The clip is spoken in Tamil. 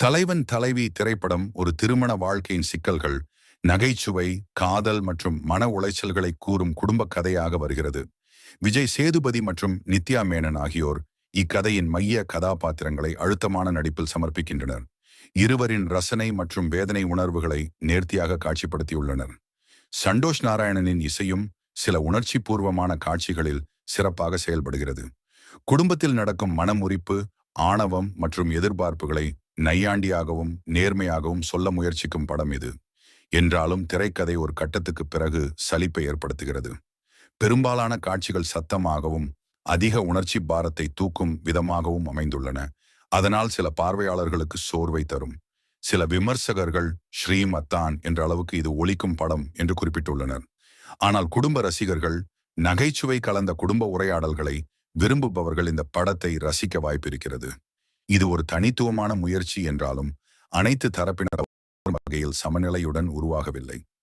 தலைவன் தலைவி திரைப்படம் ஒரு திருமண வாழ்க்கையின் சிக்கல்கள் நகைச்சுவை காதல் மற்றும் மன உளைச்சல்களை கூறும் குடும்ப கதையாக வருகிறது. விஜய் சேதுபதி மற்றும் நித்யா மேனன் ஆகியோர் இக்கதையின் மைய கதாபாத்திரங்களை அழுத்தமான நடிப்பில் சமர்ப்பிக்கின்றனர். இருவரின் ரசனை மற்றும் வேதனை உணர்வுகளை நேர்த்தியாக காட்சிப்படுத்தியுள்ளனர். சண்டோஷ் நாராயணனின் இசையும் சில உணர்ச்சி பூர்வமான காட்சிகளில் சிறப்பாக செயல்படுகிறது. குடும்பத்தில் நடக்கும் மனமுறிப்பு ஆணவம் மற்றும் எதிர்பார்ப்புகளை நையாண்டியாகவும் நேர்மையாகவும் சொல்ல முயற்சிக்கும் படம் இது. என்றாலும் திரைக்கதை ஒரு கட்டத்துக்கு பிறகு சலிப்பை ஏற்படுத்துகிறது. பெரும்பாலான காட்சிகள் சத்தமாகவும் அதிக உணர்ச்சி பாரத்தை தூக்கும் விதமாகவும் அமைந்துள்ளன. அதனால் சில பார்வையாளர்களுக்கு சோர்வை தரும். சில விமர்சகர்கள் ஸ்ரீமத்தான் என்ற அளவுக்கு இது ஒழிக்கும் படம் என்று குறிப்பிட்டுள்ளனர். ஆனால் குடும்ப ரசிகர்கள் நகைச்சுவை கலந்த குடும்ப உரையாடல்களை விரும்புபவர்கள் இந்த படத்தை ரசிக்க வாய்ப்பிருக்கிறது இது ஒரு தனித்துவமான முயற்சி என்றாலும் அனைத்து தரப்பினர் வகையில் சமநிலையுடன் உருவாகவில்லை.